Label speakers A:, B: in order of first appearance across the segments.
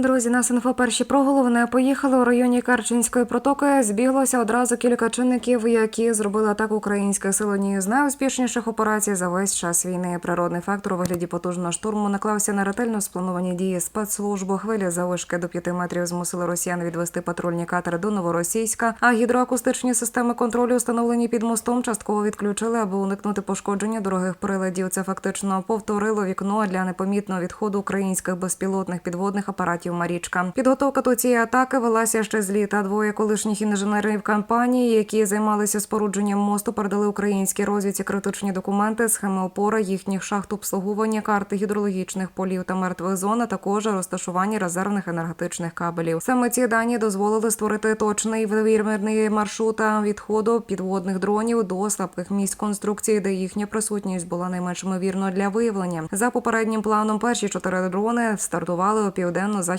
A: Друзі, нас інфо перші про головне поїхали у районі Карчинської протоки. Збіглося одразу кілька чинників, які зробили атаку українських сил однією з найуспішніших операцій за весь час війни. Природний фактор у вигляді потужного штурму наклався на ретельно сплановані дії спецслужб. Хвилі завишки до 5 метрів змусили росіян відвести патрульні катери до новоросійська. А гідроакустичні системи контролю, встановлені під мостом, частково відключили, аби уникнути пошкодження дорогих приладів. Це фактично повторило вікно для непомітного відходу українських безпілотних підводних апаратів. Марічка підготовка до цієї атаки велася ще з літа. Двоє колишніх інженерів компанії, які займалися спорудженням мосту, передали українській розвідці критичні документи, схеми опори їхніх шахт обслуговування, карти гідрологічних полів та мертвих зон, а також розташування резервних енергетичних кабелів. Саме ці дані дозволили створити точний вимірний маршрут відходу підводних дронів до слабких місць конструкції, де їхня присутність була найменш ймовірно для виявлення. За попереднім планом, перші чотири дрони стартували у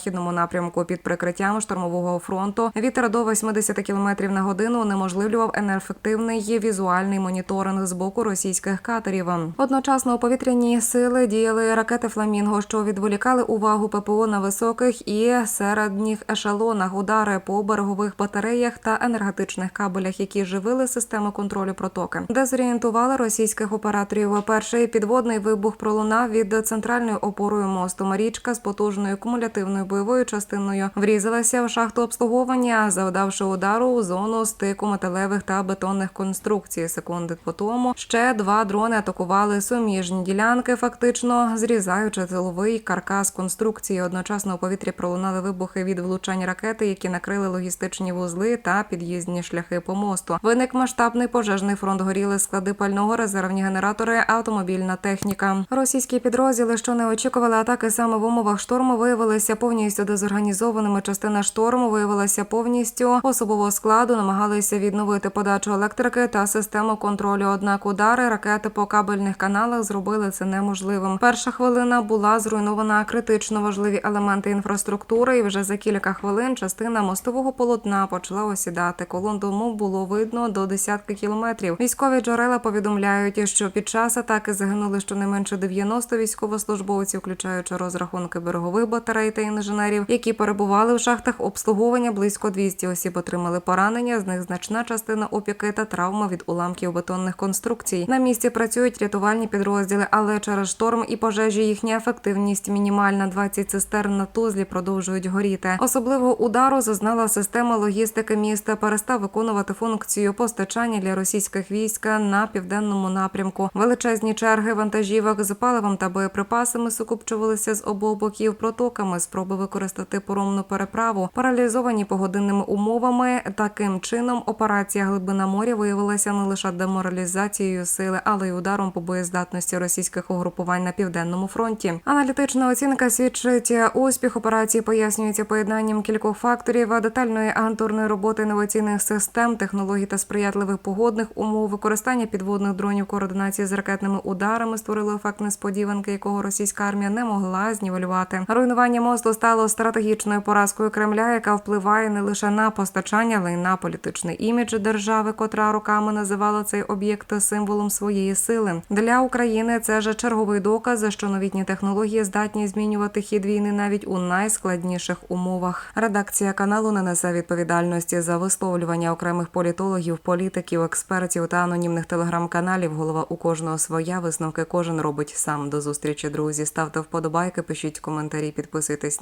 A: південно-західному напрямку під прикриттям штурмового фронту. Вітер до 80 км на годину унеможливлював енергоефективний візуальний моніторинг з боку російських катерів. Одночасно повітряні сили діяли ракети Фламінго, що відволікали увагу ППО на високих і середніх ешелонах, удари по берегових батареях та енергетичних кабелях, які живили систему контролю протоки, дезорієнтували російських операторів. Перший підводний вибух пролунав від центральною опорою мосту. Марічка з потужною кумулятивною бойовою частиною врізалася в шахту обслуговування, завдавши удару у зону стику металевих та бетонних конструкцій. Секунди по тому ще два дрони атакували суміжні ділянки, фактично зрізаючи тиловий каркас конструкції. Одночасно у повітрі пролунали вибухи від влучань ракети, які накрили логістичні вузли та під'їздні шляхи по мосту. Виник масштабний пожежний фронт. Горіли склади пального, резервні генератори, автомобільна техніка. Російські підрозділи, що не очікували атаки саме в умовах шторму, виявилися повністю дезорганізованими. Частина шторму виявилася повністю особового складу. Намагалися відновити подачу електрики та систему контролю. Однак удари ракети по кабельних каналах зробили це неможливим. Перша хвилина була зруйнована критично важливі елементи інфраструктури, і вже за кілька хвилин частина мостового полотна почала осідати. Колон дому було видно до десятки кілометрів. Військові джерела повідомляють, що під час атаки загинули щонайменше 90 військовослужбовців, включаючи розрахунки берегових батарей та інженерів, які перебували в шахтах обслуговування. Близько 200 осіб отримали поранення. З них значна частина опіки та травми від уламків бетонних конструкцій. На місці працюють рятувальні підрозділи, але через шторм і пожежі їхня ефективність мінімальна. 20 цистерн на тузлі продовжують горіти. Особливого удару зазнала система логістики міста. Перестав виконувати функцію постачання для російських військ на південному напрямку. Величезні черги вантажівок з паливом та боєприпасами сукупчувалися з обох боків протоками. Спроби використати поромну переправу, паралізовані погодинними умовами. Таким чином, операція Глибина моря виявилася не лише деморалізацією сили, але й ударом по боєздатності російських угрупувань на південному фронті. Аналітична оцінка свідчить успіх операції, пояснюється поєднанням кількох факторів, детальної агентурної роботи інноваційних систем, технологій та сприятливих погодних умов, використання підводних дронів, координації з ракетними ударами створило ефект несподіванки, якого російська армія не могла знівелювати. Руйнування мосту стало стратегічною поразкою Кремля, яка впливає не лише на постачання, але й на політичний імідж держави, котра роками називала цей об'єкт символом своєї сили. Для України це ж черговий доказ, що новітні технології здатні змінювати хід війни навіть у найскладніших умовах. Редакція каналу не несе відповідальності за висловлювання окремих політологів, політиків, експертів та анонімних телеграм-каналів. Голова у кожного своя висновки кожен робить сам. До зустрічі, друзі. Ставте вподобайки, пишіть коментарі, підписуйтесь